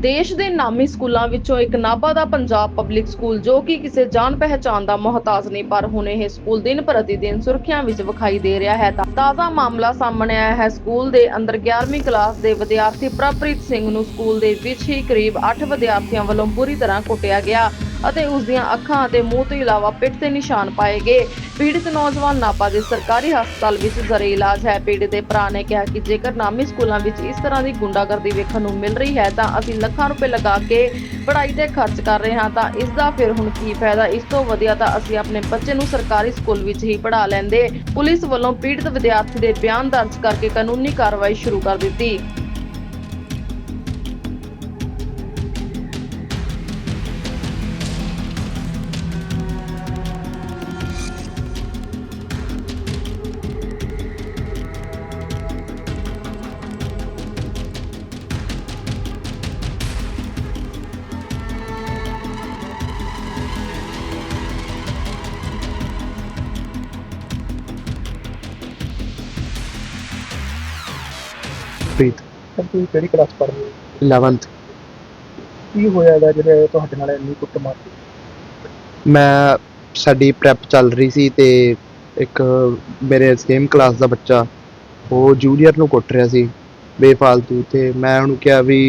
ਦੇਸ਼ ਦੇ ਨਾਮੀ ਸਕੂਲਾਂ ਵਿੱਚੋਂ ਇੱਕ ਨਾਭਾ ਦਾ ਪੰਜਾਬ ਪਬਲਿਕ ਸਕੂਲ ਜੋ ਕਿ ਕਿਸੇ ਜਾਣ ਪਹਿਚਾਣ ਦਾ ਮੁਹਤਾਜ ਨਹੀਂ, ਪਰ ਹੁਣ ਇਹ ਸਕੂਲ ਦਿਨ ਪ੍ਰਤੀ ਦਿਨ ਸੁਰਖੀਆਂ ਵਿੱਚ ਵਿਖਾਈ ਦੇ ਰਿਹਾ ਹੈ। ਤਾਜ਼ਾ ਮਾਮਲਾ ਸਾਹਮਣੇ ਆਇਆ ਹੈ। ਸਕੂਲ ਦੇ ਅੰਦਰ 11ਵੀਂ ਕਲਾਸ ਦੇ ਵਿਦਿਆਰਥੀ ਪ੍ਰਭਪ੍ਰੀਤ ਸਿੰਘ ਨੂੰ ਸਕੂਲ ਦੇ ਵਿੱਚ ਹੀ ਕਰੀਬ 8 ਵਿਦਿਆਰਥੀਆਂ ਵੱਲੋਂ ਬੁਰੀ ਤਰ੍ਹਾਂ ਕੁੱਟਿਆ ਗਿਆ। ਅਤੇ ਉਸ ਦੀਆਂ ਅੱਖਾਂ ਅਤੇ ਮੂੰਹ ਤੋਂ ਇਲਾਵਾ ਪਿੱਠ ਤੇ ਨਿਸ਼ਾਨ ਪਾਏ ਗਏ। ਪੀੜਿਤ ਨੌਜਵਾਨ ਨਾਪਾ ਦੇ ਸਰਕਾਰੀ ਹਸਪਤਾਲ ਵਿੱਚ ਜ਼ਰੇ ਇਲਾਜ ਹੈ। ਪੀੜਿਤ ਦੇ ਭਰਾ ਨੇ ਕਿਹਾ ਕਿ ਜੇਕਰ ਨਾਮੀ ਸਕੂਲਾਂ ਵਿੱਚ ਇਸ ਤਰ੍ਹਾਂ ਦੀ ਗੁੰਡਾਗਰਦੀ ਵੇਖਣ ਨੂੰ ਮਿਲ ਰਹੀ ਹੈ, ਤਾਂ ਅਸੀਂ ਲੱਖਾਂ ਰੁਪਏ ਲਗਾ ਕੇ ਪੜ੍ਹਾਈ ਤੇ ਖਰਚ ਕਰ ਰਹੇ ਹਾਂ। ਤਾਂ ਇਸ ਦਾ ਫਿਰ ਹੁਣ ਕੀ ਫਾਇਦਾ? ਇਸ ਤੋਂ ਵਧੀਆ ਤਾਂ ਅਸੀਂ ਆਪਣੇ ਬੱਚੇ ਨੂੰ ਸਰਕਾਰੀ ਸਕੂਲ ਵਿੱਚ ਹੀ ਪੜ੍ਹਾ ਲੈਂਦੇ। ਪੁਲਿਸ ਵੱਲੋਂ ਪੀੜਤ ਵਿਦਿਆਰਥੀ ਦੇ ਬਿਆਨ ਦਰਜ ਕਰਕੇ ਕਾਨੂੰਨੀ ਕਾਰਵਾਈ ਸ਼ੁਰੂ ਕਰ ਦਿੱਤੀ। ਸਰ ਤੁਸੀਂ ਕਿਹੜੀ ਕਲਾਸ ਪੜ੍ਹਦੇ ਹੋ? 11th ਕੀ ਹੋਇਆ ਹੈਗਾ ਜਿਹੜੇ ਤੁਹਾਡੇ ਨਾਲ ਇੰਨੀ ਕੁੱਟਮਾਰ ਹੋਈ? ਮੈਂ ਸਾਡੀ ਪ੍ਰੈਪ ਚੱਲ ਰਹੀ ਸੀ ਤੇ ਇੱਕ ਮੇਰੇ ਸੇਮ ਕਲਾਸ ਦਾ ਬੱਚਾ ਉਹ ਜੂਨੀਅਰ ਨੂੰ ਕੁੱਟ ਰਿਹਾ ਸੀ ਬੇਫਾਲਤੂ। ਤੇ ਮੈਂ ਉਹਨੂੰ ਕਿਹਾ ਵੀ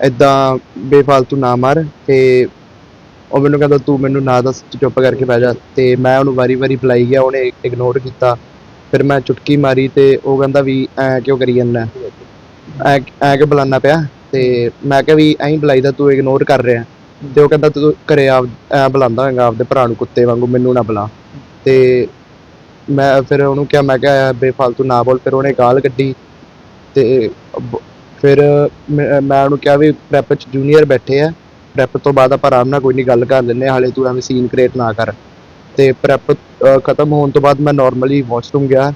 ਐਦਾਂ ਬੇਫਾਲਤੂ ਨਾ ਮਾਰ ਤੇ ਉਹ ਮੈਨੂੰ ਕਹਿੰਦਾ ਤੂੰ ਮੈਨੂੰ ਨਾ ਦੱਸ ਤੂੰ ਚੁੱਪ ਕਰਕੇ ਬਹਿ ਜਾ। ਤੇ ਮੈਂ ਉਹਨੂੰ ਵਾਰੀ-ਵਾਰੀ ਬੁਲਾਈ ਗਿਆ ਉਹਨੇ ਇਗਨੋਰ ਕੀਤਾ। ਫਿਰ ਮੈਂ ਚੁਟਕੀ ਮਾਰੀ ਤੇ ਉਹ ਕਹਿੰਦਾ ਵੀ ਐ ਕਿਉਂ ਕਰੀ ਜਾਂਦਾ? ਐ ਐ ਕਿ ਬੁਲਾਉਣਾ ਪਿਆ ਤੇ ਮੈਂ ਕਿਹਾ ਵੀ ਐਂ ਬੁਲਾਈਦਾ ਤੂੰ ਇਗਨੋਰ ਕਰ ਰਿਹਾ। ਤੇ ਉਹ ਕਹਿੰਦਾ ਤੂੰ ਘਰੇ ਆਪ ਐਂ ਬੁਲਾਉਂਦਾ ਹੋਏਗਾ ਆਪਦੇ ਭਰਾ ਨੂੰ ਕੁੱਤੇ ਵਾਂਗੂ ਮੈਨੂੰ ਨਾ ਬੁਲਾ। ਤੇ ਮੈਂ ਫਿਰ ਉਹਨੂੰ ਕਿਹਾ ਮੈਂ ਕਿਹਾ ਬੇਫਾਲਤੂ ਨਾ ਬੋਲ ਫਿਰ ਉਹਨੇ ਗਾਲ ਕੱਢੀ। ਤੇ ਬ- ਫਿਰ ਮੈਂ ਮੈਂ ਉਹਨੂੰ ਕਿਹਾ ਵੀ ਪ੍ਰੈਪ ਚ ਜੂਨੀਅਰ ਬੈਠੇ ਆ। ਪ੍ਰੈਪ ਤੋਂ ਬਾਅਦ ਆਪਾਂ ਆਰਾਮ ਨਾਲ ਕੋਈ ਨਹੀਂ ਗੱਲ ਕਰ ਲੈਂਦੇ ਹਾਂ, ਹਾਲੇ ਤੂੰ ਐਵੇਂ ਸੀਨ ਕ੍ਰੀਏਟ ਨਾ ਕਰ। ਤੇ ਪ੍ਰੈਪ ਖਤਮ ਹੋਣ ਤੋਂ ਬਾਅਦ ਮੈਂ ਨਾਰਮਲੀ ਵਾਸ਼ਰੂਮ ਗਿਆ।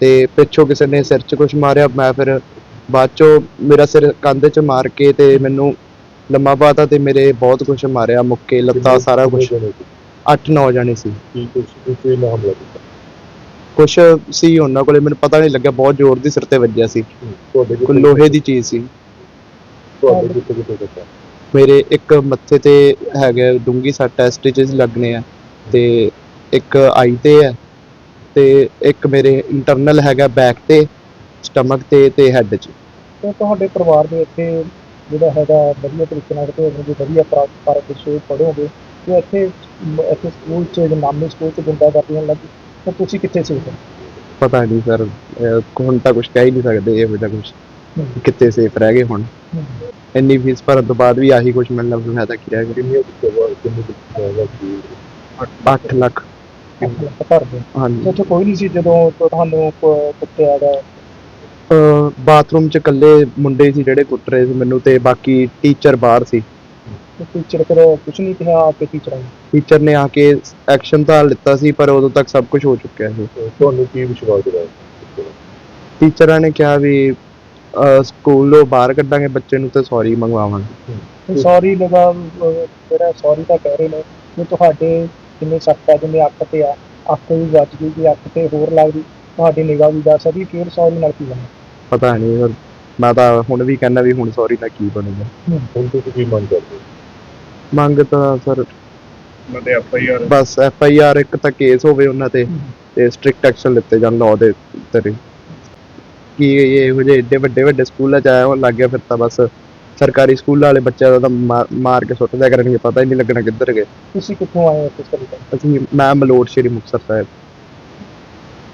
ਤੇ ਪਿੱਛੋਂ ਕਿਸੇ ਨੇ ਸਿਰ 'ਚ ਕੁਝ ਮਾਰਿਆ ਮੈਂ ਫਿਰ ਬਾਅਦ ਚੋਂ ਮੇਰਾ ਸਿਰ ਕੰਧ 'ਚ ਮਾਰ ਕੇ ਤੇ ਮੈਨੂੰ ਲੰਮਾ ਪਾਤਾ ਤੇ ਮੇਰੇ ਬਹੁਤ ਕੁਝ ਮਾਰਿਆ ਮੁੱਕੇ ਲੱਤਾਂ ਸਾਰਾ ਕੁਝ 8-9 ਜਾਣੇ ਸੀ? ਕੀ ਕੁਛ ਕੋਈ ਨਾ ਹਮਲਾ ਕੀਤਾ ਕੁਛ ਸੀ ਉਹਨਾਂ ਕੋਲੇ ਮੈਨੂੰ ਪਤਾ ਨਹੀਂ ਲੱਗਿਆ ਬਹੁਤ ਜ਼ੋਰ ਦੀ ਸਿਰ ਤੇ ਵੱਜਿਆ ਸੀ। ਤੁਹਾਡੇ ਕੋਈ ਲੋਹੇ ਦੀ ਚੀਜ਼ ਸੀ। ਤੁਹਾਡੇ ਕਿੱਥੇ ਕਿੱਥੇ ਕੀਤਾ ਮੇਰੇ ਇੱਕ ਮੱਥੇ ਤੇ ਹੈਗਾ ਡੂੰਗੀ ਸੱਟ ਸਟਿਚਸ ਲੱਗਣੇ ਆ। ਤੇ ਇੱਕ ਆਈ ਤੇ ਹੈ। ਤੇ ਇੱਕ ਮੇਰੇ ਇੰਟਰਨਲ ਹੈਗਾ ਬੈਕ ਤੇ। ਸਟਮਕ ਤੇ ਤੇ ਹੈਡ 'ਚ। ਤੇ ਤੁਹਾਡੇ ਪਰਿਵਾਰ ਦੇ ਇੱਥੇ ਜਿਹੜਾ ਹੈਗਾ ਵਧੀਆ ਤਰੀਕੇ ਨਾਲ ਤੇ ਉਹਨੂੰ ਵਧੀਆ ਪ੍ਰਾਪਤ ਕਰ ਪਿੱਛੇ ਪੜ੍ਹੋਗੇ ਤੇ ਇੱਥੇ ਮ- ਇੱਥੇ ਸਕੂਲ 'ਚ ਨਾਮੀ ਸਕੂਲ 'ਚ ਗੁੰਡਾ ਕਰਦੀਆਂ ਲੱਗੀ ਤਾਂ ਤੁਸੀਂ ਕਿੱਥੇ ਸੀ ਉਦੋਂ? ਪਤਾ ਨਹੀਂ ਸਰ ਹੁਣ ਤਾਂ ਕੁਝ ਕਹਿ ਹੀ ਨਹੀਂ ਸਕਦੇ ਇਹੋ ਜਿਹਾ ਕੁਝ ਕਿੱਥੇ ਸੇਫ ਰਹਿ ਗਏ ਹੁਣ। ਇੰਨੀ ਫੀਸ ਭਰਨ ਤੋਂ ਬਾਅਦ ਵੀ ਆਹੀ ਕੁਝ ਮਿਲਣਾ ਫਿਰ ਤਾਂ ਕੀ ਰਹਿ ਗਿਆ ਕੀ 8 ਲੱਖ ਘਰ ਦੇ। ਹਾਂਜੀ। ਤੇ ਉੱਥੇ ਕੋਈ ਨਹੀਂ ਸੀ ਜਦੋਂ ਤੁਹਾਨੂੰ ਕ- ਕੁੱਟਿਆ ਗਾ ਬਾਥਰੂਮ 'ਚ ਇਕੱਲੇ ਮੁੰਡੇ ਸੀ ਜਿਹੜੇ ਕੁੱਟ ਰਹੇ ਸੀ ਮੈਨੂੰ ਤੇ ਬਾਕੀ ਟੀਚਰ ਬਾਹਰ ਸੀ। ਟੀਚਰ ਫਿਰ ਕੁਝ ਨਹੀਂ ਕਿਹਾ ਆ ਕੇ ਟੀਚਰਾਂ ਨੇ ਟੀਚਰ ਨੇ ਆ ਕੇ ਐਕਸ਼ਨ ਤਾਂ ਲਿੱਤਾ ਸੀ ਪਰ ਉਦੋਂ ਤੱਕ ਸਭ ਕੁਝ ਹੋ ਚੁੱਕਿਆ ਸੀ। ਤੁਹਾਨੂੰ ਕੀ ਵਿਸ਼ਵਾਸ ਦਿਵਾਇਆ ਟੀਚਰਾਂ ਨੇ ਕਿਹਾ ਵੀ ਸਕੂਲੋਂ ਬਾਹਰ ਕੱਢਾਂਗੇ ਬੱਚੇ ਨੂੰ ਤੇ ਸੌਰੀ ਮੰਗਵਾਵਾਂਗੇ। ਸੌਰੀ ਲਗਾ ਜਿਹੜਾ ਸੌਰੀ ਤਾਂ ਕਹਿ ਰਹੇ ਨੇ ਕਿ ਤੁਹਾਡੇ ਕਿੰਨੇ ਸੱਟ ਜਿਵੇਂ ਅੱਖ ਤੇ ਆ ਅੱਖ ਵੀ ਵੱਜ ਗਈ ਜੇ ਅੱਖ ਤੇ ਹੋਰ ਲੱਗਦੀ ਤੁਹਾਡੀ ਨਿਗਾਹ ਵੀ ਜਾ ਸਕਦੀ ਫਿਰ ਸੌਰੀ ਨਾਲ ਕੀ ਬਣਨਾ ਪਤਾ ਨਹੀਂ ਸਰ ਮੈਂ ਤਾਂ ਹੁਣ ਵੀ ਕਹਿੰਦਾ ਵੀ ਹੁਣ ਸੌਰੀ ਨਾਲ ਕੀ ਬਣੂਗਾ। ਹੁਣ ਤੁਸੀਂ ਕੀ ਮੰਗ ਕਰਦੇ ਮੰਗ ਤਾਂ ਸਰ ਮਤੇ ਐਫ ਆਈ ਆਰ ਬਸ ਐਫ ਆਈ ਆਰ ਇੱਕ ਤਾਂ ਕੇਸ ਹੋਵੇ ਉਹਨਾਂ ਤੇ ਤੇ ਸਟ੍ਰਿਕਟ ਐਕਸ਼ਨ ਲਿੱਤੇ ਜਾਣ ਲਾਅ ਦੇ ਉੱਤੇ। ਕੀ ਇਹ ਜਿਹੇ ਏਡੇ ਵੱਡੇ ਵੱਡੇ ਸਕੂਲਾਂ ਚ ਆਇਆ ਹੋਣ ਲੱਗ ਗਿਆ ਫਿਰ ਤਾਂ ਬਸ ਸਰਕਾਰੀ ਸਕੂਲਾਂ ਵਾਲੇ ਬੱਚਿਆਂ ਦਾ ਤਾਂ ਮਾਰ- ਮਾਰ ਕੇ ਸੁੱਟ ਦਿਆ ਕਰਨਗੇ ਪਤਾ ਹੀ ਨਹੀਂ ਲੱਗਣਾ ਕਿੱਧਰ ਗਏ। ਤੁਸੀਂ ਕਿੱਥੋਂ ਆਏ ਹੋ ਇਸ ਤਰੀਕੇ ਅਸੀਂ ਮੈਂ ਮਲੋਟ ਸ਼੍ਰੀ ਮੁਕਤਸਰ ਸਾਹਿਬ।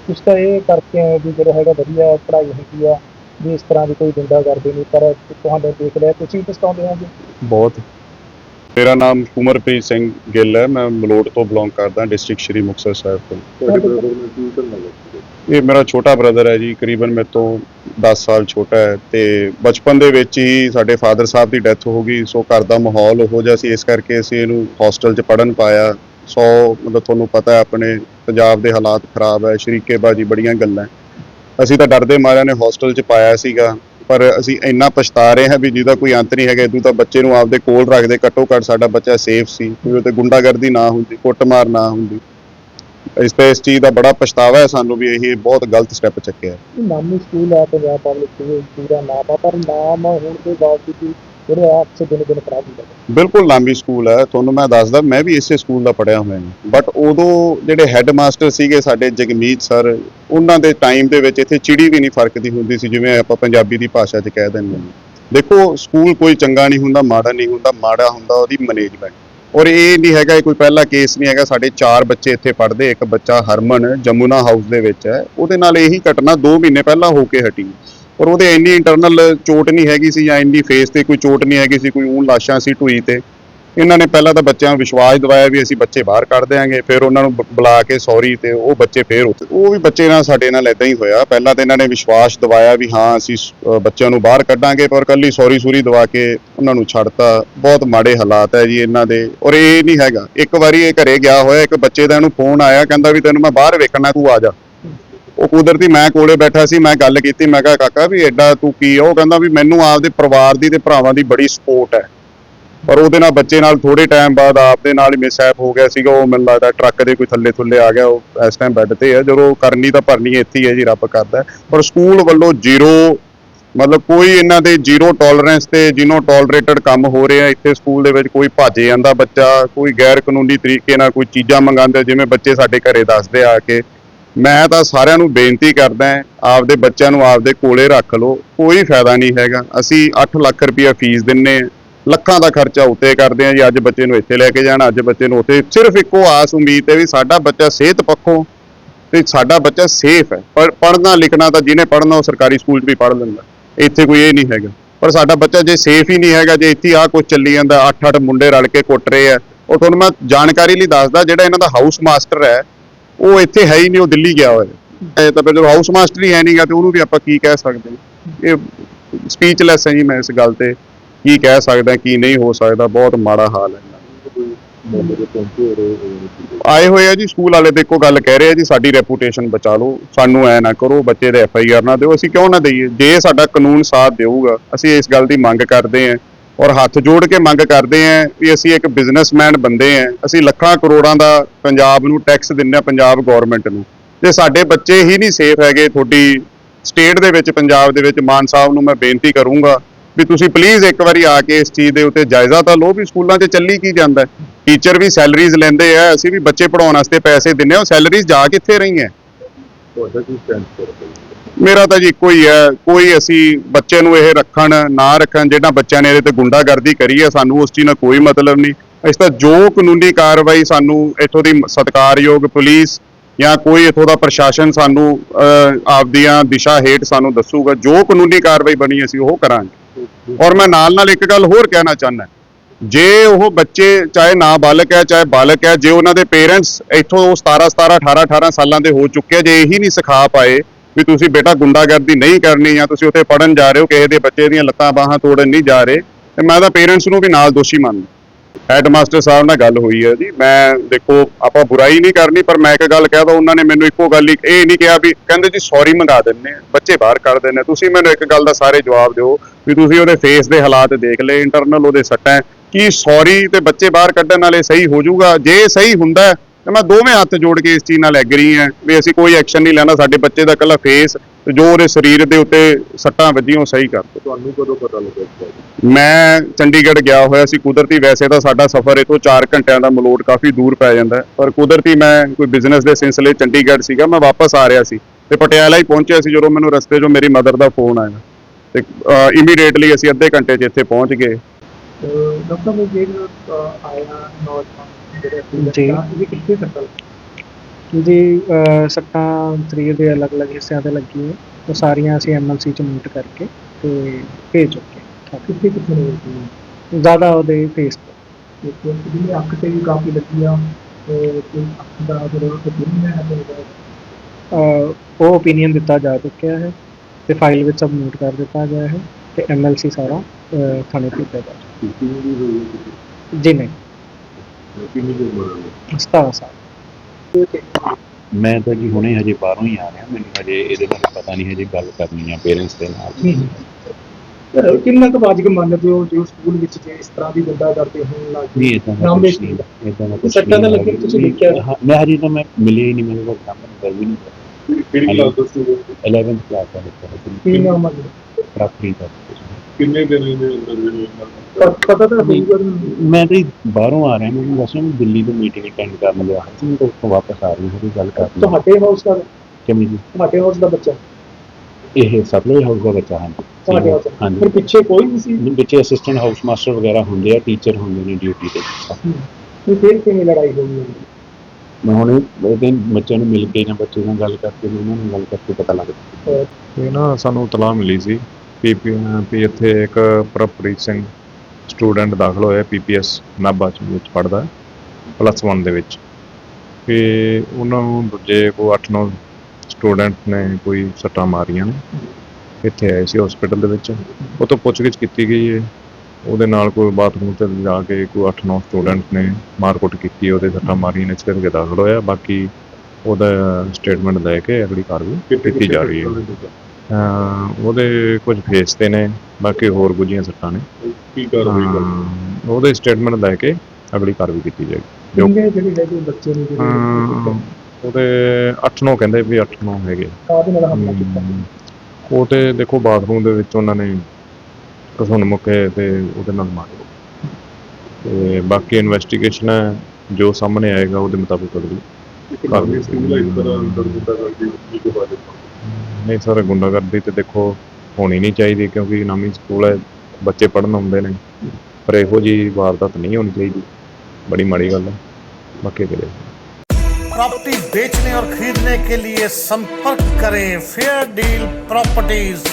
ਤੁਸੀਂ ਤਾਂ ਇਹ ਕਰਕੇ ਆਏ ਵੀ ਜਿਹੜਾ ਹੈਗਾ ਵਧੀਆ ਪੜ੍ਹਾਈ ਹੈਗੀ ਆ ਵੀ ਇਸ ਤਰ੍ਹਾਂ ਦੀ ਕੋਈ ਗੁੰਡਾ ਕਰਦੇ ਨਹੀਂ ਪਰ ਤੁਹਾਡੇ ਦੇਖ ਲਿਆ ਤੁਸੀਂ ਪਛਤਾਉਂਦੇ ਹੋ ਜੀ? ਬਹੁਤ। ਮੇਰਾ ਨਾਮ ਕੁਮਰਪ੍ਰੀਤ ਸਿੰਘ ਗਿੱਲ ਹੈ ਮੈਂ ਮਲੋਟ ਤੋਂ ਬਿਲੋਂਗ ਕਰਦਾ ਡਿਸਟ੍ਰਿਕਟ ਸ਼੍ਰੀ ਮੁਕਤਸਰ ਸਾਹਿਬ ਤੋਂ। ਤੁਹਾਡੇ ਇਹ ਮੇਰਾ ਛੋਟਾ ਬ੍ਰਦਰ ਹੈ ਜੀ ਕਰੀਬਨ ਮੇਰੇ ਤੋਂ 10 ਸਾਲ ਛੋਟਾ ਹੈ ਤੇ ਬਚਪਨ ਦੇ ਵਿੱਚ ਹੀ ਸਾਡੇ ਫਾਦਰ ਸਾਹਿਬ ਦੀ ਡੈਥ ਹੋ ਗਈ ਸੋ ਘਰ ਦਾ ਮਾਹੌਲ ਉਹੋ ਜਿਹਾ ਸੀ ਇਸ ਕਰਕੇ ਅਸੀਂ ਇਹਨੂੰ ਹੌਸਟਲ 'ਚ ਪੜਨ ਪਾਇਆ। ਸੋ ਮਤਲਬ ਤੁਹਾਨੂੰ ਪਤਾ ਹੈ, ਆਪਣੇ ਪੰਜਾਬ ਦੇ ਹਾਲਾਤ ਖਰਾਬ ਹੈ, ਸ਼ਰੀਕੇਬਾਜ਼ੀ ਬੜੀਆਂ ਗੱਲਾਂ ਅਸੀਂ ਤਾਂ ਡਰਦੇ ਮਾਰਿਆਂ ਨੇ ਹੌਸਟਲ 'ਚ ਪਾਇਆ ਸੀਗਾ, ਪਰ ਅਸੀਂ ਇੰਨਾ ਪਛਤਾ ਰਹੇ ਹਾਂ ਵੀ ਜਿਹਦਾ ਕੋਈ ਅੰਤ ਨਹੀਂ ਹੈਗਾ ਇਦੋਂ ਤਾਂ ਬੱਚੇ ਨੂੰ ਆਪਦੇ ਕੋਲ ਰੱਖਦੇ, ਘੱਟੋ ਘੱਟ ਸਾਡਾ ਬੱਚਾ ਸੇਫ ਸੀ ਕੋਈ ਉਹ ਤੇ ਗੁੰਡਾਗਰਦੀ ਨਾ ਹੁੰਦੀ, ਕੁੱਟਮਾਰ ਨਾ ਹੁੰਦੀ। ਇਸ ਤੇ ਇਸ ਚੀਜ਼ ਦਾ ਬੜਾ ਪਛਤਾਵਾ ਹੈ ਸਾਨੂੰ ਵੀ ਇਹ ਬਹੁਤ ਗਲਤ ਸਟੈਪ ਚੱਕਿਆ ਇਹ ਨਾਮੀ ਸਕੂਲ ਆ ਪੰਜਾਬ ਪਬਲਿਕ ਸਕੂਲ ਪੂਰਾ ਨਾਮ ਆ, ਪਰ ਨਾਮ ਹੋਣ ਦੇ ਬਾਵਜੂਦ ਜਿਹੜੇ ਅਕਸਰ ਦਿਨ ਦਿਨ ਅਪਰਾਧ ਹੁੰਦੇ ਬਿਲਕੁਲ ਲਾਂਬੀ ਸਕੂਲ ਹੈ, ਤੁਹਾਨੂੰ ਮੈਂ ਦੱਸਦਾ, ਮੈਂ ਵੀ ਇਸੇ ਸਕੂਲ ਦਾ ਪੜਿਆ ਹੋਇਆ ਹਾਂ। ਬਟ ਉਦੋਂ ਜਿਹੜੇ ਹੈੱਡ ਮਾਸਟਰ ਸੀਗੇ ਸਾਡੇ ਜਗਮੀਤ ਸਰ ਉਹਨਾਂ ਦੇ ਟਾਈਮ ਦੇ ਵਿੱਚ ਇੱਥੇ ਚਿੜੀ ਵੀ ਨਹੀਂ ਫਰਕਦੀ ਹੁੰਦੀ ਸੀ, ਜਿਵੇਂ ਆਪਾਂ ਪੰਜਾਬੀ ਦੀ ਭਾਸ਼ਾ 'ਚ ਕਹਿ ਦਿੰਦੇ ਹਾਂ। ਦੇਖੋ, ਸਕੂਲ ਕੋਈ ਚੰਗਾ ਨਹੀਂ ਹੁੰਦਾ, ਮਾੜਾ ਨਹੀਂ ਹੁੰਦਾ, ਮਾੜਾ ਹੁੰਦਾ ਉਹਦੀ ਮੈਨੇਜਮੈਂਟ ਔਰ ਇਹ ਨਹੀਂ ਹੈਗਾ, ਇਹ ਕੋਈ ਪਹਿਲਾ ਕੇਸ ਨਹੀਂ ਹੈਗਾ, ਸਾਡੇ ਚਾਰ ਬੱਚੇ ਇੱਥੇ ਪੜ੍ਹਦੇ, ਇੱਕ ਬੱਚਾ ਹਰਮਨ ਜਮੁਨਾ ਹਾਊਸ ਦੇ ਵਿੱਚ ਹੈ। ਉਹਦੇ ਨਾਲ ਇਹੀ ਘਟਨਾ 2 ਮਹੀਨੇ ਪਹਿਲਾਂ ਹੋ ਕੇ ਹਟੀ। ਔਰ ਉਹਦੇ ਇੰਨੀ ਇੰਟਰਨਲ ਚੋਟ ਨਹੀਂ ਹੈਗੀ ਸੀ ਜਾਂ ਇੰਨੀ ਫੇਸ ਤੇ ਕੋਈ ਚੋਟ ਨਹੀਂ ਹੈਗੀ ਸੀ, ਕੋਈ ਊਂ ਲਾਸ਼ਾਂ ਸੀ ਢੂਈ ਤੇ। ਇਹਨਾਂ ਨੇ ਪਹਿਲਾਂ ਤਾਂ ਬੱਚਿਆਂ ਨੂੰ ਵਿਸ਼ਵਾਸ ਦਿਵਾਇਆ ਵੀ ਅਸੀਂ ਬੱਚੇ ਬਾਹਰ ਕੱਢ ਦਿਆਂਗੇ, ਫਿਰ ਉਹਨਾਂ ਨੂੰ ਬੁਲਾ ਕੇ ਸੌਰੀ ਤੇ ਉਹ ਬੱਚੇ ਫੇਰ ਉੱਥੇ, ਉਹ ਵੀ ਬੱਚੇ ਨਾਲ ਸਾਡੇ ਨਾਲ ਇਦਾਂ ਹੀ ਹੋਇਆ। ਪਹਿਲਾਂ ਤਾਂ ਇਹਨਾਂ ਨੇ ਵਿਸ਼ਵਾਸ ਦਿਵਾਇਆ ਵੀ ਹਾਂ, ਅਸੀਂ ਬੱਚਿਆਂ ਨੂੰ ਬਾਹਰ ਕੱਢਾਂਗੇ, ਪਰ ਕੱਲੀ ਸੌਰੀ ਸੂਰੀ ਦਵਾ ਕੇ ਉਹਨਾਂ ਨੂੰ ਛੱਡਤਾ। ਬਹੁਤ ਮਾੜੇ ਹਾਲਾਤ ਹੈ ਜੀ ਇਹਨਾਂ ਦੇ, ਔਰ ਇਹ ਨਹੀਂ ਹੈਗਾ। ਇੱਕ ਵਾਰੀ ਇਹ ਘਰੇ ਗਿਆ ਹੋਇਆ, ਇੱਕ ਬੱਚੇ ਦਾ ਇਹਨੂੰ ਫੋਨ ਆਇਆ, ਕਹਿੰਦਾ ਵੀ ਤੈਨੂੰ ਮੈਂ ਬਾਹਰ ਵੇਖਣਾ, ਤੂੰ ਆ ਜਾ। ਉਹ ਕੁਦਰਤੀ ਮੈਂ ਕੋਲੇ ਬੈਠਾ ਸੀ, ਮੈਂ ਗੱਲ ਕੀਤੀ, ਮੈਂ ਕਿਹਾ, ਕਾਕਾ ਵੀ ਐਡਾ ਤੂੰ ਕੀ ਆ? ਉਹ ਕਹਿੰਦਾ ਵੀ ਮੈਨੂੰ ਆਪਦੇ ਪਰਿਵਾਰ ਦੀ ਤੇ ਭਰਾਵਾਂ ਦੀ ਬੜੀ ਸਪੋਰਟ ਹੈ। ਪਰ ਉਹਦੇ ਨਾਲ ਬੱਚੇ ਨਾਲ ਥੋੜੇ ਟਾਈਮ ਬਾਅਦ ਆਪ ਦੇ ਨਾਲ ਹੀ ਮਿਸਹੈਪ ਹੋ ਗਿਆ ਸੀਗਾ, ਉਹ ਮੈਨੂੰ ਲੱਗਦਾ ਟਰੱਕ ਦੇ ਕੋਈ ਥੱਲੇ ਥੱਲੇ ਆ ਗਿਆ, ਉਹ ਇਸ ਟਾਈਮ ਬੈੱਡ ਤੇ ਹੈ ਜਦੋਂ ਕਰਨੀ ਤਾਂ ਭਰਨੀ ਇੱਥੇ ਹੀ ਹੈ ਜੀ, ਰੱਬ ਕਰਦਾ। ਪਰ ਸਕੂਲ ਵੱਲੋਂ ਜ਼ੀਰੋ ਮਤਲਬ ਕੋਈ ਇਹਨਾਂ ਦੇ ਜ਼ੀਰੋ ਟੋਲਰੈਂਸ ਤੇ ਜਿਹਨੋਂ ਟੋਲਰੇਟਡ ਕੰਮ ਹੋ ਰਿਹਾ, ਇੱਥੇ ਸਕੂਲ ਦੇ ਵਿੱਚ ਕੋਈ ਭਾਜੇ ਜਾਂਦਾ ਬੱਚਾ, ਕੋਈ ਗੈਰ ਕਾਨੂੰਨੀ ਤਰੀਕੇ ਨਾਲ ਕੋਈ ਚੀਜ਼ਾਂ ਮੰਗਾਉਂਦੇ, ਜਿਵੇਂ ਬੱਚੇ ਸਾਡੇ ਘਰੇ ਦੱਸਦੇ ਆ ਕੇ ਮੈਂ ਤਾਂ ਸਾਰਿਆਂ ਨੂੰ ਬੇਨਤੀ ਕਰਦਾ ਆਪਦੇ ਬੱਚਿਆਂ ਨੂੰ ਆਪਦੇ ਕੋਲੇ ਰੱਖ ਲਓ, ਕੋਈ ਫਾਇਦਾ ਨਹੀਂ ਹੈਗਾ। ਅਸੀਂ 8 ਲੱਖ ਰੁਪਇਆ ਫੀਸ ਦਿੰਨੇ ਹਾਂ, ਲੱਖਾਂ ਦਾ ਖਰਚਾ ਉੱਤੇ ਕਰਦੇ ਆ ਜੀ, ਅੱਜ ਬੱਚੇ ਨੂੰ ਇੱਥੇ ਲੈ ਕੇ ਜਾਣਾ, ਅੱਜ ਬੱਚੇ ਨੂੰ ਉੱਥੇ ਸਿਰਫ ਇੱਕੋ ਆਸ ਉਮੀਦ ਹੈ ਵੀ ਸਾਡਾ ਬੱਚਾ ਸਿਹਤ ਪੱਖੋਂ ਤੇ ਸਾਡਾ ਬੱਚਾ ਸੇਫ ਹੈ। ਪਰ ਪੜ੍ਹਨਾ ਲਿਖਣਾ ਤਾਂ ਜਿਹਨੇ ਪੜ੍ਹਨਾ ਉਹ ਸਰਕਾਰੀ ਸਕੂਲ 'ਚ ਵੀ ਪੜ੍ਹ ਲੈਂਦਾ। ਇੱਥੇ ਕੋਈ ਇਹ ਨਹੀਂ ਹੈਗਾ। ਪਰ ਸਾਡਾ ਬੱਚਾ ਜੇ ਸੇਫ ਹੀ ਨਹੀਂ ਹੈਗਾ, ਜੇ ਇੱਥੇ ਆ ਕੁਝ ਚੱਲੀ ਜਾਂਦਾ ਅੱਠ ਅੱਠ ਮੁੰਡੇ ਰਲ ਕੇ ਕੁੱਟ ਰਹੇ ਆ, ਉਹ ਤੁਹਾਨੂੰ ਮੈਂ ਜਾਣਕਾਰੀ ਲਈ ਦੱਸਦਾ, ਜਿਹੜਾ ਇਹਨਾਂ ਦਾ ਹਾਊਸ ਮਾਸਟਰ ਹੈ ਉਹ ਇੱਥੇ ਹੈ ਹੀ ਨਹੀਂ ਉਹ ਦਿੱਲੀ ਗਿਆ ਹੋਇਆ। ਹੈ। ਇਹ ਤਾਂ ਫਿਰ ਜਦੋਂ ਹਾਊਸ ਮਾਸਟਰ ਹੀ ਹੈ ਨਹੀਂਗਾ ਤੇ ਉਹਨੂੰ ਵੀ ਆਪਾਂ ਕੀ ਕਹਿ ਸਕਦੇ? ਇਹ ਸਪੀਚਲੈਸ ਹੈ ਜੀ ਮੈਂ ਇਸ ਗੱਲ ਤੇ। ਕੀ ਕਹਿ ਸਕਦਾ ਕੀ ਨਹੀਂ ਹੋ ਸਕਦਾ ਬਹੁਤ ਮਾੜਾ ਹਾਲ ਹੈ। ਆਏ ਹੋਏ ਆ ਜੀ ਸਕੂਲ ਵਾਲੇ ਦੇਖੋ ਗੱਲ ਕਹਿ ਰਹੇ ਆ ਜੀ ਸਾਡੀ ਰੈਪੂਟੇਸ਼ਨ ਬਚਾ ਲਓ ਸਾਨੂੰ ਐ ਨਾ ਕਰੋ ਬੱਚੇ ਦੇ ਐਫ ਆਈ ਆਰ ਨਾ ਦਿਓ ਅਸੀਂ ਕਿਉਂ ਨਾ ਦਈਏ? ਜੇ ਸਾਡਾ ਕਾਨੂੰਨ ਸਾਥ ਦੇਊਗਾ ਅਸੀਂ ਇਸ ਗੱਲ ਦੀ ਮੰਗ ਕਰਦੇ ਆਂ ਔਰ ਹੱਥ ਜੋੜ ਕੇ ਮੰਗ ਕਰਦੇ ਆਂ ਵੀ ਅਸੀਂ ਇੱਕ ਬਿਜ਼ਨਸਮੈਨ ਬੰਦੇ ਆਂ। ਅਸੀਂ ਲੱਖਾਂ ਕਰੋੜਾਂ ਦਾ ਪੰਜਾਬ ਨੂੰ ਟੈਕਸ ਦਿੰਦੇ ਆ, ਪੰਜਾਬ ਗਵਰਨਮੈਂਟ ਨੂੰ। ਜੇ ਸਾਡੇ ਬੱਚੇ ਹੀ ਨਹੀਂ ਸੇਫ ਹੈਗੇ ਤੁਹਾਡੀ ਸਟੇਟ ਦੇ ਵਿੱਚ, ਪੰਜਾਬ ਦੇ ਵਿੱਚ। ਮਾਨ ਸਾਹਿਬ ਨੂੰ ਮੈਂ ਬੇਨਤੀ ਕਰੂੰਗਾ ਵੀ ਤੁਸੀਂ ਪਲੀਜ਼ ਇੱਕ ਵਾਰੀ ਆ ਕੇ ਇਸ ਚੀਜ਼ ਦੇ ਉੱਤੇ ਜਾਇਜ਼ਾ ਤਾਂ ਲਓ ਵੀ ਸਕੂਲਾਂ 'ਚ ਚੱਲੀ ਕੀ ਜਾਂਦਾ। ਟੀਚਰ ਵੀ ਸੈਲਰੀਜ਼ ਲੈਂਦੇ ਆ, ਅਸੀਂ ਵੀ ਬੱਚੇ ਪੜਾਉਣ ਵਾਸਤੇ ਪੈਸੇ ਦਿੰਨੇ ਆ, ਉਹ ਸੈਲਰੀਜ਼ ਜਾ ਕਿੱਥੇ ਰਹੀਆਂ? ਮੇਰਾ ਤਾਂ ਜੀ ਇੱਕੋ ਹੀ ਹੈ ਕੋਈ ਅਸੀਂ ਬੱਚੇ ਨੂੰ ਇਹ ਰੱਖਣ ਨਾ ਰੱਖਣ ਜਿਹੜਾ ਬੱਚਿਆਂ ਨੇ ਇਹਦੇ ਤੇ ਗੁੰਡਾਗਰਦੀ ਕਰੀ ਹੈ ਸਾਨੂੰ ਉਸ ਚੀਜ਼ ਨਾਲ ਕੋਈ ਮਤਲਬ ਨਹੀਂ। ਅਸੀਂ ਤਾਂ ਜੋ ਕਾਨੂੰਨੀ ਕਾਰਵਾਈ ਸਾਨੂੰ ਇੱਥੋਂ ਦੀ ਸਤਿਕਾਰਯੋਗ ਪੁਲਿਸ ਜਾਂ ਕੋਈ ਇੱਥੋਂ ਦਾ ਪ੍ਰਸ਼ਾਸਨ ਸਾਨੂੰ ਆਪਦੀਆਂ ਦਿਸ਼ਾ ਹੇਠ ਸਾਨੂੰ ਦੱਸੂਗਾ ਜੋ ਕਾਨੂੰਨੀ ਕਾਰਵਾਈ ਬਣੀ ਅਸੀਂ ਉਹ ਕਰਾਂਗੇ। ਔਰ ਮੈਂ ਨਾਲ ਨਾਲ ਇੱਕ ਗੱਲ ਹੋਰ ਕਹਿਣਾ ਚਾਹੁੰਦਾ। ਜੇ ਉਹ ਬੱਚੇ ਚਾਹੇ ਨਾਬਾਲਗ ਹੈ ਚਾਹੇ ਬਾਲਕ ਹੈ ਜੇ ਉਹਨਾਂ ਦੇ ਪੇਰੈਂਟਸ ਇੱਥੋਂ ਉਹ 17 17 18 18 ਸਾਲਾਂ ਦੇ ਹੋ ਚੁੱਕੇ ਆ, ਜੇ ਇਹੀ ਨਹੀਂ ਸਿਖਾ ਪਾਏ ਵੀ ਤੁਸੀਂ ਬੇਟਾ ਗੁੰਡਾਗਰਦੀ ਨਹੀਂ ਕਰਨੀ ਜਾਂ ਤੁਸੀਂ ਉੱਥੇ ਪੜਨ ਜਾ ਰਹੇ ਹੋ ਕਿਸੇ ਦੇ ਬੱਚੇ ਦੀਆਂ ਲੱਤਾਂ ਬਾਹਾਂ ਤੋੜਨ ਨਹੀਂ ਜਾ ਰਹੇ ਤੇ ਮੈਂ ਤਾਂ ਪੇਰੈਂਟਸ ਨੂੰ ਵੀ ਨਾਲ ਦੋਸ਼ੀ ਮੰਨਦਾ। ਹੈਡਮਾਸਟਰ ਸਾਹਿਬ ਨਾਲ ਗੱਲ ਹੋਈ ਹੈ ਜੀ। ਮੈਂ ਦੇਖੋ ਆਪਾਂ ਬੁਰਾਈ ਨਹੀਂ ਕਰਨੀ ਪਰ ਮੈਂ ਇੱਕ ਗੱਲ ਕਹਿਦਾ ਉਹਨਾਂ ਨੇ ਮੈਨੂੰ ਇੱਕੋ ਗੱਲ ਇਹ ਨਹੀਂ ਕਿਹਾ ਵੀ ਕਹਿੰਦੇ ਜੀ ਸੌਰੀ ਮੰਗਾ ਦਿੰਨੇ ਬੱਚੇ ਬਾਹਰ ਕੱਢ ਦਿੰਨੇ ਤੁਸੀਂ ਮੈਨੂੰ ਇੱਕ ਗੱਲ ਦਾ ਸਾਰੇ ਜਵਾਬ ਦਿਓ ਵੀ ਤੁਸੀਂ ਉਹਦੇ ਫੇਸ ਦੇ ਹਾਲਾਤ ਦੇਖ ਲਏ ਇੰਟਰਨਲ ਉਹਦੇ ਸੱਟਾਂ ਕੀ ਸੌਰੀ ਤੇ ਬੱਚੇ ਬਾਹਰ ਕੱਢਣ ਨਾਲੇ ਸਹੀ ਹੋ ਜਾਊਗਾ। ਜੇ ਸਹੀ ਹੁੰਦਾ ਤੇ ਮੈਂ ਦੋਵੇਂ ਹੱਥ ਜੋੜ ਕੇ ਇਸ ਚੀਜ਼ ਨਾਲ ਐਗਰੀ ਹਾਂ ਵੀ ਅਸੀਂ ਕੋਈ ਐਕਸ਼ਨ ਨਹੀਂ ਲੈਣਾ ਸਾਡੇ ਬੱਚੇ ਦਾ ਇਕੱਲਾ ਫੇਸ ਤੇ ਜੋ ਉਹਦੇ ਸਰੀਰ ਦੇ ਉੱਤੇ ਸੱਟਾਂ ਵੱਜੀਆਂ ਉਹ ਸਹੀ ਕਰ ਦਿਓ ਤੁਹਾਨੂੰ ਕਦੋਂ ਪਤਾ ਲੱਗਾ ਮੈਂ ਚੰਡੀਗੜ੍ਹ ਗਿਆ ਹੋਇਆ ਸੀ ਕੁਦਰਤੀ ਵੈਸੇ ਤਾਂ ਸਾਡਾ ਸਫ਼ਰ ਇਥੋਂ 4 ਘੰਟਿਆਂ ਦਾ ਮਲੋਟ ਕਾਫੀ ਦੂਰ ਪੈ ਜਾਂਦਾ ਪਰ ਕੁਦਰਤੀ ਮੈਂ ਕੋਈ ਬਿਜ਼ਨਸ ਦੇ ਸਿਲਸਿਲੇ ਚੰਡੀਗੜ੍ਹ ਸੀਗਾ ਮੈਂ ਵਾਪਸ ਆ ਰਿਹਾ ਸੀ ਤੇ ਪਟਿਆਲਾ ਹੀ ਪਹੁੰਚਿਆ ਸੀ ਜਦੋਂ ਮੈਨੂੰ ਰਸਤੇ 'ਚੋਂ ਮੇਰੀ ਮਦਰ ਦਾ ਫੋਨ ਆਇਆ। ਤੇ ਇਮੀਡੀਏਟਲੀ ਅਸੀਂ ਅੱਧੇ ਘੰਟੇ 'ਚ ਇੱਥੇ ਪਹੁੰਚ ਗਏ। ਡਾਕਟਰ ਮੈਂ ਜਿਹੜਾ ਆਇਆ ਨੌਜਵਾਨ ਜਿਹੜੇ ਜੀ। ਇਹ ਕਿੱਥੇ ਸੱਟਲ ਜੀ ਸੱਟਾਂ ਸਰੀਰ ਦੇ ਅਲੱਗ-ਅਲੱਗ ਹਿੱਸਿਆਂ ਤੇ ਲੱਗੀਆਂ। ਉਹ ਸਾਰੀਆਂ ਅਸੀਂ ਐਮਐਲਸੀ ਚ ਨੋਟ ਕਰਕੇ ਤੇ ਭੇਜ ਚੁੱਕੇ ਹਾਂ। ਕਿੱਥੇ ਕਿੱਥੇ ਲੱਗੀ ਜ਼ਿਆਦਾ ਉਹਦੇ ਫੇਸ ਤੇ। ਜਿਹਨੇ ਅੱਖ ਤੇ ਵੀ ਕਾਫੀ ਲੱਗੀ ਆ ਤੇ ਅੱਖ ਦਾ ਜਿਹੜਾ ਨਹੀਂ ਹੈ ਉਹ ਓਪੀਨੀਅਨ ਦਿੱਤਾ ਜਾ ਚੁੱਕਿਆ ਹੈ ਤੇ ਫਾਈਲ ਵਿੱਚ ਸਭ ਨੋਟ ਕਰ ਦਿੱਤਾ ਗਿਆ ਹੈ ਤੇ ਐਮਐਲਸੀ ਸਾਰਾ ਥਾਣੇ ਭੇਜਿਆ ਜਾ ਚੁੱਕਾ ਕਿੰਨੀ ਦੀ ਹੋਈ ਜੀ ਨਹੀਂ। ਕਿੰਨੀ ਦੀ ਹੈ? 17 ਸਾਲ। ਮੈਂ ਤਾਂ ਜੀ ਹੁਣੇ ਹਜੇ ਬਾਹਰੋਂ ਹੀ ਆ ਰਿਹਾ ਮੈਨੂੰ ਹਜੇ ਇਹਦੇ ਬਾਰੇ ਪਤਾ ਨਹੀਂ ਹਜੇ ਗੱਲ ਕਰਨੀ ਆ ਪੇਰੈਂਟਸ ਦੇ ਨਾਲ। ਕਿੰਨਾ ਕੁ ਵਾਜਿਬ ਮੰਨਦੇ ਹੋ ਜੋ ਸਕੂਲ ਵਿੱਚ ਜੇ ਇਸ ਤਰ੍ਹਾਂ ਦੀ ਗੁੰਡਾ ਕਰਦੇ ਹੋਣ ਲੱਗ ਨਹੀਂ ਇਦਾਂ ਦਾ ਨਾਮ ਕੁਛ ਦੇ ਨਹੀਂ ਇਦਾਂ ਦਾ ਕੁਛ ਸੱਟਾਂ ਤਾਂ ਨਹੀਂ ਲੱਗੀਆਂ, ਤੁਸੀਂ ਨਹੀਂ, ਦੇਖਿਆ? ਹਾਂ, ਮੈਂ ਹਜੇ ਤਾਂ ਮੈਂ ਮਿਲਿਆ ਹੀ ਨਹੀਂ ਮੇਰੇ ਕੋਲ ਕੰਮ ਕਰ ਵੀ ਨਹੀਂ ਕਿਹੜੀ ਕਲਾਸ ਦਾ ਸਟੂਡੈਂਟ 11th ਕਲਾਸ ਦਾ ਬੱਚਾ ਹੈ ਕੀ ਨਾਮ ਹੈ ਪ੍ਰਾਪਰੀ ਦਾ ਕਿੰਨੇ ਦਿਨ ਇਹਦੇ ਅੰਦਰ ਜਿਹੜੇ ਇਹਨਾਂ ਪਰ ਪਤਾ ਤਾਂ ਹੋਊਗਾ ਵੀ ਮੈਂ ਤਾਂ ਜੀ ਬਾਹਰੋਂ ਆ ਰਿਹਾ ਮੈਨੂੰ ਦੱਸੋ ਮੈਂ ਦਿੱਲੀ ਤੋਂ ਮੀਟਿੰਗ ਅਟੈਂਡ ਕਰਨ ਗਿਆ। ਸੀ ਮੈਂ ਤਾਂ ਉੱਥੋਂ ਵਾਪਸ ਆ ਰਹੀ ਹਾਂ ਗੱਲ ਕਰਨੀ ਤੁਹਾਡੇ ਹਾਊਸ ਦਾ ਕਿਵੇਂ ਜੀ? ਤੁਹਾਡੇ ਹਾਊਸ ਦਾ ਬੱਚਾ? ਇਹ ਸਤਲੁਜ ਹਾਊਸ ਦਾ ਬੱਚਾ ਹਾਂਜੀ। ਤੁਹਾਡੇ ਹਾਊਸ ਹਾਂਜੀ। ਫਿਰ ਪਿੱਛੇ ਕੋਈ ਨਹੀਂ ਸੀ? ਬੱਚੇ ਅਸਿਸਟੈਂਟ ਹਾਊਸ ਮਾਸਟਰ ਵਗੈਰਾ ਹੁੰਦੇ ਆ ਟੀਚਰ ਹੁੰਦੇ ਨੇ ਡਿਊਟੀ ਤੇ ਵੀ ਫਿਰ ਕਿਵੇਂ ਲੜਾਈ ਹੋਈ ਹੈ ਮੈਂ ਹੁਣ ਇਹਦੇ ਬੱਚਿਆਂ ਨੂੰ ਮਿਲ ਕੇ ਜਾਂ ਬੱਚੇ ਨਾਲ ਗੱਲ ਕਰਕੇ ਉਹਨਾਂ ਨਾਲ ਗੱਲ ਕਰਕੇ ਪਤਾ ਲੱਗਦਾ ਇਹ ਨਾ ਸਾਨੂੰ ਤਲਾਹ ਮਿਲੀ ਸੀ ਪੀਪੀ ਇੱਥੇ ਇੱਕ ਪ੍ਰਭਪ੍ਰੀਤ ਸਿੰਘ ਸਟੂਡੈਂਟ ਦਾਖਲ ਹੋਇਆ ਪੀਪੀਐਸ ਨਾਭਾ ਚ ਵਿੱਚ ਪੜਦਾ ਪਲੱਸ 1 ਦੇ ਵਿੱਚ। ਕਿ ਉਹਨਾਂ ਨੂੰ ਦੂਜੇ ਕੋ 8-9 ਸਟੂਡੈਂਟ ਨੇ ਕੋਈ ਸੱਟਾਂ ਮਾਰੀਆਂ ਨੇ। ਇੱਥੇ ਆਏ ਸੀ ਹਸਪੀਟਲ ਦੇ ਵਿੱਚ। ਉਹ ਤੋਂ ਪੁੱਛਗਿੱਛ ਕੀਤੀ ਗਈ ਹੈ ਉਹਦੇ ਨਾਲ ਕੋਈ ਬਾਥਰੂਮ ਤੇ ਜਾ ਕੇ ਕੋਈ 8-9 ਸਟੂਡੈਂਟ ਨੇ ਮਾਰਕੁੱਟ ਕੀਤੀ ਉਹਦੇ ਸੱਟਾਂ ਮਾਰੀਆਂ ਨੇ ਇਸ ਕਰਕੇ ਦਾਖਲ ਹੋਇਆ। ਬਾਕੀ ਉਹਦਾ ਸਟੇਟਮੈਂਟ ਲੈ ਕੇ ਅਗਲੀ ਕਾਰਵਾਈ ਕੀਤੀ ਜਾ ਰਹੀ ਹੈ। ਉਹਦੇ ਕੁਝ ਫੇਸ ਤੇ ਨੇ ਬਾਕੀ ਹੋਰ ਗੁੱਜੀਆਂ ਸੱਟਾਂ ਨੇ। ਕੀ ਕਾਰਵਾਈ ਕਰ ਅਹ ਉਹਦੇ ਸਟੇਟਮੈਂਟ ਲੈ ਕੇ ਅਗਲੀ ਕਾਰਵਾਈ ਕੀਤੀ ਜਾਏਗੀ। ਜੋ ਕਿੰਨੇ ਜਿਹੜੇ ਹੈਗੇ ਬੱਚੇ ਨੇ ਜਿਹੜੇ ਅਹ ਉਹਦੇ 8-9 ਕਹਿੰਦੇ ਵੀ 8-9 ਹੈਗੇ। ਕਾਹਦੇ ਨਾਲ ਹਮਲਾ ਕੀਤਾ? ਹਮ, ਉਹ ਤੇ ਦੇਖੋ ਬਾਥਰੂਮ ਦੇ ਵਿੱਚ ਉਹਨਾਂ ਨੇ ਕਸੁੰਨ ਮੁੱਕੇ ਤੇ ਉਹਦੇ ਨਾਲ ਮਾਰੇ। ਤੇ ਬਾਕੀ ਇਨਵੈਸਟੀਗੇਸ਼ਨ ਹੈ ਜੋ ਸਾਹਮਣੇ ਆਏਗਾ ਉਹਦੇ ਮੁਤਾਬਿਕ ਅਗਲੀ ਨਵੀਂ ਸਕੂਲ ਇਸ ਤਰ੍ਹਾਂ ਅੰਦਰ ਗੁੰਡਾ ਕਰਦੀ ਕੀ ਕੋ ਬਾਰੇ ਨਹੀਂ ਸਰ ਗੁੰਡਾਗਰਦੀ ਤੇ ਦੇਖੋ ਹੋਣੀ ਨਹੀਂ ਚਾਹੀਦੀ ਕਿਉਂਕਿ ਨਾਮੀ ਸਕੂਲ ਹੈ ਬੱਚੇ ਪੜ੍ਹਨ ਆਉਂਦੇ ਨੇ ਪਰ ਇਹੋ ਜੀ ਵਾਰਦਾਤ ਨਹੀਂ ਹੋਣੀ ਚਾਹੀਦੀ ਬੜੀ ਮਾੜੀ ਗੱਲ ਹੈ ਬਾਕੀ ਕਰੇ प्रॉपर्टी बेचने और खरीदने के लिए संपर्क करें फेयर डील प्रॉपर्टीज